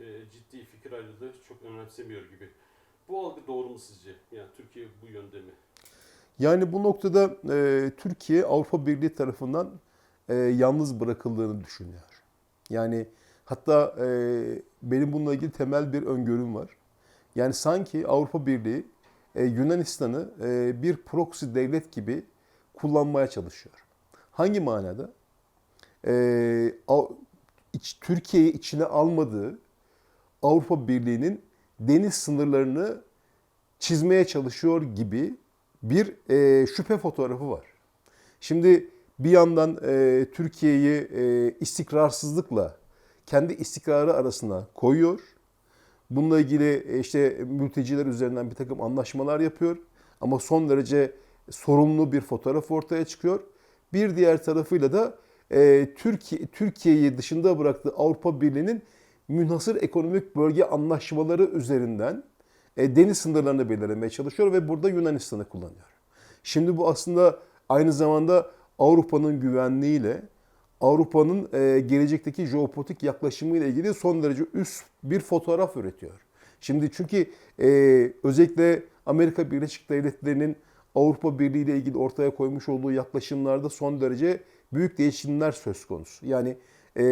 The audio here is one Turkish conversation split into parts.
e, ciddi fikir ayrılığı çok önemsemiyor gibi. Bu algı doğru mu sizce? Yani Türkiye bu yönde mi? Yani bu noktada e, Türkiye Avrupa Birliği tarafından e, yalnız bırakıldığını düşünüyor. Yani hatta e, benim bununla ilgili temel bir öngörüm var. Yani sanki Avrupa Birliği e, Yunanistan'ı e, bir proxy devlet gibi kullanmaya çalışıyor. Hangi manada? E, Türkiye'yi içine almadığı Avrupa Birliği'nin deniz sınırlarını çizmeye çalışıyor gibi bir e, şüphe fotoğrafı var. Şimdi bir yandan e, Türkiye'yi e, istikrarsızlıkla kendi istikrarı arasına koyuyor. Bununla ilgili e, işte mülteciler üzerinden bir takım anlaşmalar yapıyor. Ama son derece sorumlu bir fotoğraf ortaya çıkıyor. Bir diğer tarafıyla da e, Türkiye Türkiye'yi dışında bıraktığı Avrupa Birliği'nin münhasır ekonomik bölge anlaşmaları üzerinden e, deniz sınırlarını belirlemeye çalışıyor ve burada Yunanistan'ı kullanıyor. Şimdi bu aslında aynı zamanda Avrupa'nın güvenliğiyle, Avrupa'nın e, gelecekteki jeopolitik yaklaşımıyla ilgili son derece üst bir fotoğraf üretiyor. Şimdi çünkü e, özellikle Amerika Birleşik Devletleri'nin Avrupa Birliği ile ilgili ortaya koymuş olduğu yaklaşımlarda son derece büyük değişimler söz konusu. Yani e,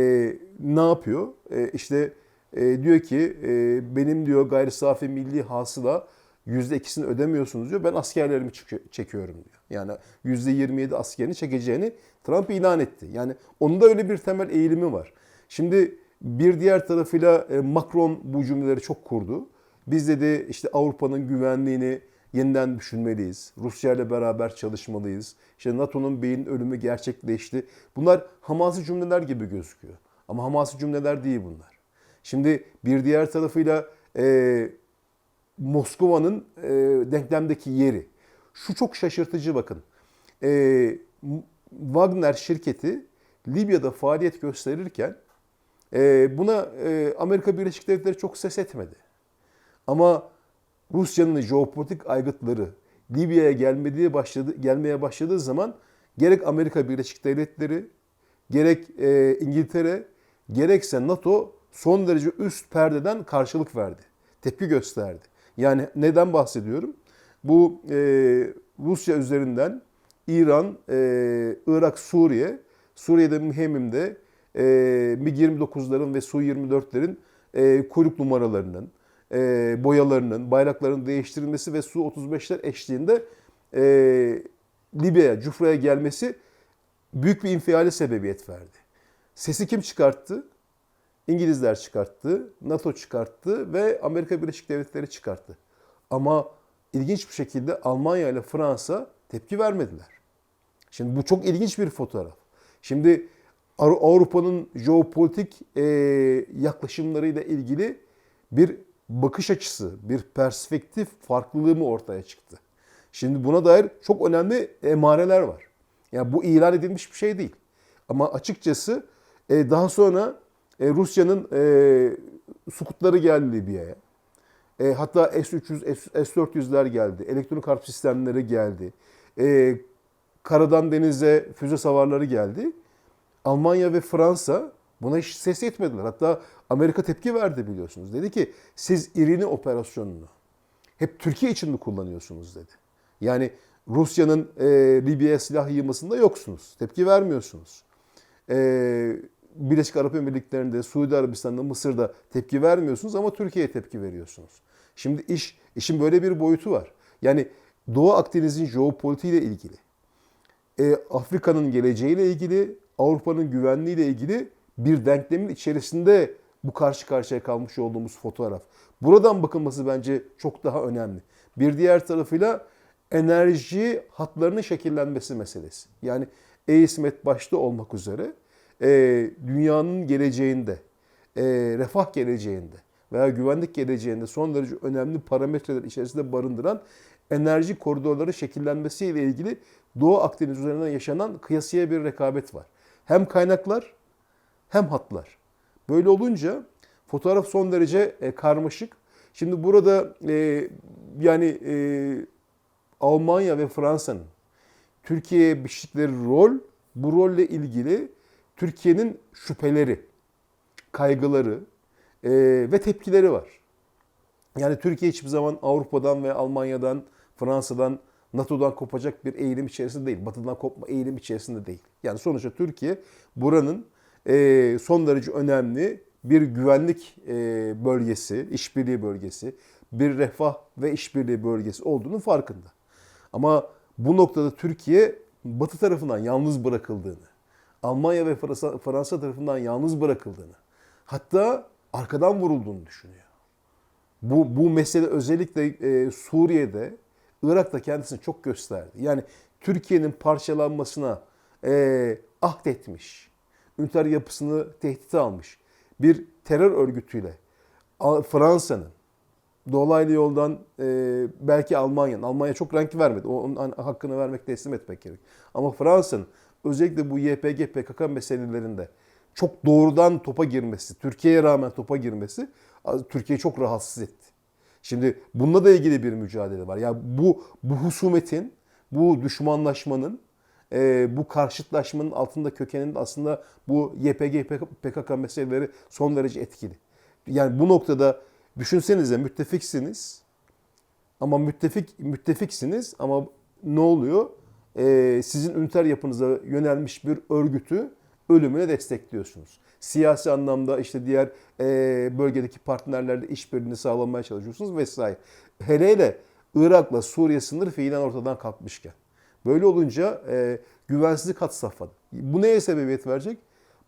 ne yapıyor? E, işte e, diyor ki e, benim diyor gayri safi milli hasıla yüzde ikisini ödemiyorsunuz diyor. Ben askerlerimi çekiyorum diyor. Yani yüzde 27 askerini çekeceğini Trump ilan etti. Yani onun da öyle bir temel eğilimi var. Şimdi bir diğer tarafıyla e, Macron bu cümleleri çok kurdu. Biz dedi işte Avrupa'nın güvenliğini yeniden düşünmeliyiz. Rusya ile beraber çalışmalıyız. İşte NATO'nun beyin ölümü gerçekleşti. Bunlar hamasi cümleler gibi gözüküyor. Ama hamasi cümleler değil bunlar. Şimdi bir diğer tarafıyla e, Moskova'nın e, denklemdeki yeri. Şu çok şaşırtıcı bakın. E, Wagner şirketi Libya'da faaliyet gösterirken e, buna e, Amerika Birleşik Devletleri çok ses etmedi. Ama Rusya'nın jeopolitik aygıtları Libya'ya gelmediği başladı, gelmeye başladığı zaman gerek Amerika Birleşik Devletleri, gerek e, İngiltere, gerekse NATO son derece üst perdeden karşılık verdi. Tepki gösterdi. Yani neden bahsediyorum? Bu e, Rusya üzerinden İran, e, Irak, Suriye, Suriye'de mühemmimde e, MiG-29'ların ve Su-24'lerin e, kuyruk numaralarının, e, boyalarının, bayrakların değiştirilmesi ve Su-35'ler eşliğinde e, Libya'ya, Cufra'ya gelmesi büyük bir infiale sebebiyet verdi. Sesi kim çıkarttı? İngilizler çıkarttı, NATO çıkarttı ve Amerika Birleşik Devletleri çıkarttı. Ama ilginç bir şekilde Almanya ile Fransa tepki vermediler. Şimdi bu çok ilginç bir fotoğraf. Şimdi Avru- Avrupa'nın jeopolitik e, yaklaşımlarıyla ilgili bir bakış açısı, bir perspektif farklılığı mı ortaya çıktı? Şimdi buna dair çok önemli emareler var. Yani bu ilan edilmiş bir şey değil. Ama açıkçası e, daha sonra e, Rusya'nın e, Sukutları geldi Libya'ya. E, hatta S-300, S- S-400'ler geldi. Elektronik harp sistemleri geldi. Karadan denize füze savarları geldi. Almanya ve Fransa buna hiç ses etmediler. Hatta Amerika tepki verdi biliyorsunuz. Dedi ki siz İrini operasyonunu hep Türkiye için mi kullanıyorsunuz dedi. Yani Rusya'nın e, Libya'ya silah yığmasında yoksunuz. Tepki vermiyorsunuz. E, Birleşik Arap Emirlikleri'nde, Suudi Arabistan'da, Mısır'da tepki vermiyorsunuz ama Türkiye'ye tepki veriyorsunuz. Şimdi iş işin böyle bir boyutu var. Yani Doğu Akdeniz'in jeopolitiğiyle ilgili, e, Afrika'nın geleceğiyle ilgili, Avrupa'nın güvenliğiyle ilgili bir denklemin içerisinde bu karşı karşıya kalmış olduğumuz fotoğraf. Buradan bakılması bence çok daha önemli. Bir diğer tarafıyla enerji hatlarının şekillenmesi meselesi. Yani e-hizmet başta olmak üzere e, dünyanın geleceğinde, e, refah geleceğinde veya güvenlik geleceğinde son derece önemli parametreler içerisinde barındıran enerji koridorları şekillenmesiyle ilgili Doğu Akdeniz üzerinden yaşanan kıyasıya bir rekabet var. Hem kaynaklar hem hatlar. Böyle olunca fotoğraf son derece e, karmaşık. Şimdi burada e, yani e, Almanya ve Fransa'nın Türkiye'ye biçtikleri rol, bu rolle ilgili Türkiye'nin şüpheleri, kaygıları, ve tepkileri var. Yani Türkiye hiçbir zaman Avrupa'dan ve Almanya'dan, Fransa'dan, NATO'dan kopacak bir eğilim içerisinde değil. Batı'dan kopma eğilim içerisinde değil. Yani sonuçta Türkiye buranın e, son derece önemli bir güvenlik e, bölgesi, işbirliği bölgesi, bir refah ve işbirliği bölgesi olduğunu farkında. Ama bu noktada Türkiye Batı tarafından yalnız bırakıldığını, Almanya ve Fransa, Fransa tarafından yalnız bırakıldığını, hatta arkadan vurulduğunu düşünüyor. Bu, bu mesele özellikle e, Suriye'de, Irak'ta kendisini çok gösterdi. Yani Türkiye'nin parçalanmasına e, ahdetmiş, üniter yapısını tehdite almış bir terör örgütüyle Fransa'nın, dolaylı yoldan e, belki Almanya'nın, Almanya çok renk vermedi, onun hakkını vermek teslim etmek gerek. Ama Fransa'nın özellikle bu YPG, PKK meselelerinde çok doğrudan topa girmesi, Türkiye'ye rağmen topa girmesi Türkiye'yi çok rahatsız etti. Şimdi bununla da ilgili bir mücadele var. Yani bu bu husumetin, bu düşmanlaşmanın, e, bu karşıtlaşmanın altında kökenin aslında bu YPG, PKK meseleleri son derece etkili. Yani bu noktada düşünsenize müttefiksiniz ama müttefik müttefiksiniz ama ne oluyor? E, sizin üniter yapınıza yönelmiş bir örgütü ölümüne destekliyorsunuz. Siyasi anlamda işte diğer e, bölgedeki partnerlerle işbirliğini sağlamaya çalışıyorsunuz vesaire. Hele hele Irak'la Suriye sınırı fiilen ortadan kalkmışken. Böyle olunca e, güvensizlik hat safhada. Bu neye sebebiyet verecek?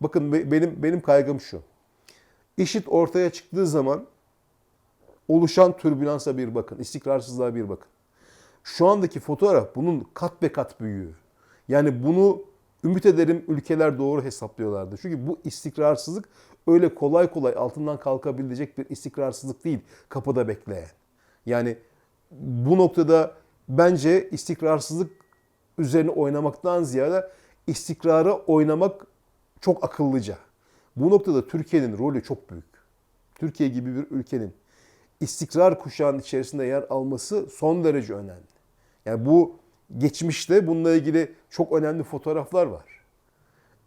Bakın be- benim benim kaygım şu. İşit ortaya çıktığı zaman oluşan türbülansa bir bakın, istikrarsızlığa bir bakın. Şu andaki fotoğraf bunun kat be kat büyüğü. Yani bunu ümit ederim ülkeler doğru hesaplıyorlardı. Çünkü bu istikrarsızlık öyle kolay kolay altından kalkabilecek bir istikrarsızlık değil kapıda bekleyen. Yani bu noktada bence istikrarsızlık üzerine oynamaktan ziyade istikrara oynamak çok akıllıca. Bu noktada Türkiye'nin rolü çok büyük. Türkiye gibi bir ülkenin istikrar kuşağının içerisinde yer alması son derece önemli. Yani bu geçmişte bununla ilgili çok önemli fotoğraflar var.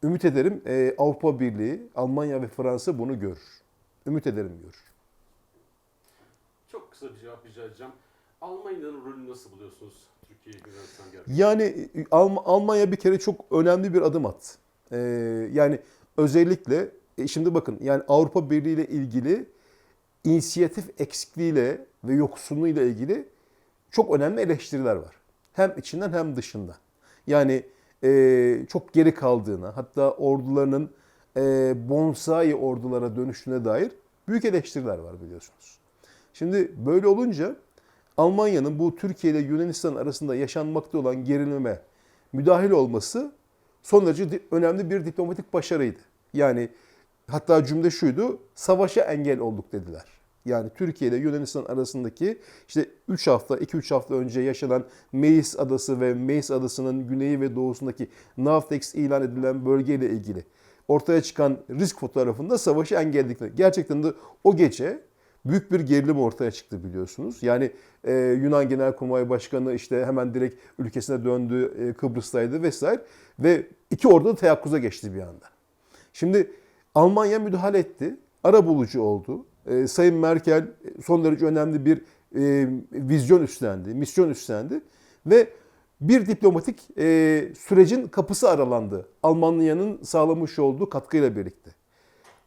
Ümit ederim e, Avrupa Birliği, Almanya ve Fransa bunu görür. Ümit ederim görür. Çok kısa bir cevap rica edeceğim. Almanya'nın rolünü nasıl buluyorsunuz Türkiye Yunanistan gerçekten? Yani e, Alm- Almanya bir kere çok önemli bir adım attı. Ee, yani özellikle e, şimdi bakın yani Avrupa Birliği ile ilgili inisiyatif eksikliğiyle ve yoksunluğuyla ilgili çok önemli eleştiriler var. Hem içinden hem dışından. Yani e, çok geri kaldığına hatta ordularının e, bonsai ordulara dönüştüğüne dair büyük eleştiriler var biliyorsunuz. Şimdi böyle olunca Almanya'nın bu Türkiye ile Yunanistan arasında yaşanmakta olan gerilime müdahil olması son derece önemli bir diplomatik başarıydı. Yani hatta cümle şuydu, savaşa engel olduk dediler. Yani Türkiye ile Yunanistan arasındaki işte 3 hafta, 2-3 hafta önce yaşanan Meis Adası ve Meis Adası'nın güneyi ve doğusundaki Navtex ilan edilen bölgeyle ilgili ortaya çıkan risk fotoğrafında savaşı engelledikleri. Gerçekten de o gece büyük bir gerilim ortaya çıktı biliyorsunuz. Yani e, Yunan Genelkurmay Başkanı işte hemen direkt ülkesine döndü, e, Kıbrıs'taydı vesaire ve iki ordu da teyakkuza geçti bir anda. Şimdi Almanya müdahale etti, ara bulucu oldu. E, Sayın Merkel son derece önemli bir e, vizyon üstlendi, misyon üstlendi ve bir diplomatik e, sürecin kapısı aralandı. Almanya'nın sağlamış olduğu katkıyla birlikte.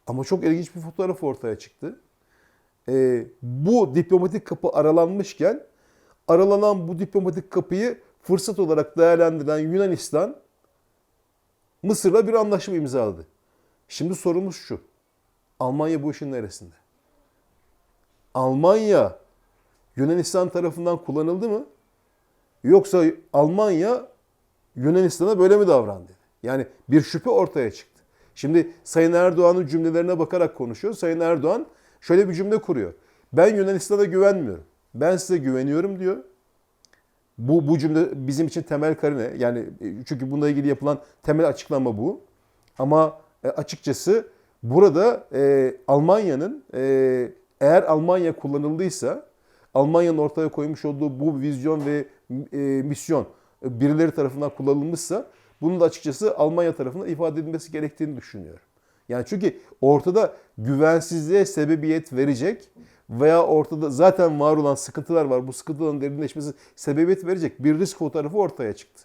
Ama çok ilginç bir fotoğraf ortaya çıktı. E, bu diplomatik kapı aralanmışken aralanan bu diplomatik kapıyı fırsat olarak değerlendiren Yunanistan Mısır'la bir anlaşma imzaladı. Şimdi sorumuz şu. Almanya bu işin neresinde? Almanya Yunanistan tarafından kullanıldı mı? Yoksa Almanya Yunanistan'a böyle mi davrandı? Yani bir şüphe ortaya çıktı. Şimdi Sayın Erdoğan'ın cümlelerine bakarak konuşuyor. Sayın Erdoğan şöyle bir cümle kuruyor. Ben Yunanistan'a güvenmiyorum. Ben size güveniyorum diyor. Bu, bu cümle bizim için temel karine. Yani e, çünkü bununla ilgili yapılan temel açıklama bu. Ama e, açıkçası burada e, Almanya'nın e, eğer Almanya kullanıldıysa Almanya'nın ortaya koymuş olduğu bu vizyon ve e, misyon e, birileri tarafından kullanılmışsa bunun da açıkçası Almanya tarafından ifade edilmesi gerektiğini düşünüyorum. Yani çünkü ortada güvensizliğe sebebiyet verecek veya ortada zaten var olan sıkıntılar var. Bu sıkıntıların derinleşmesi sebebiyet verecek bir risk fotoğrafı ortaya çıktı.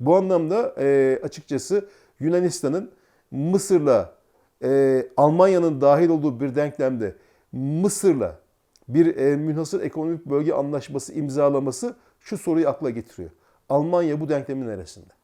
Bu anlamda e, açıkçası Yunanistan'ın Mısır'la e, Almanya'nın dahil olduğu bir denklemde Mısır'la bir e, münhasır ekonomik bölge anlaşması imzalaması şu soruyu akla getiriyor. Almanya bu denklemin neresinde?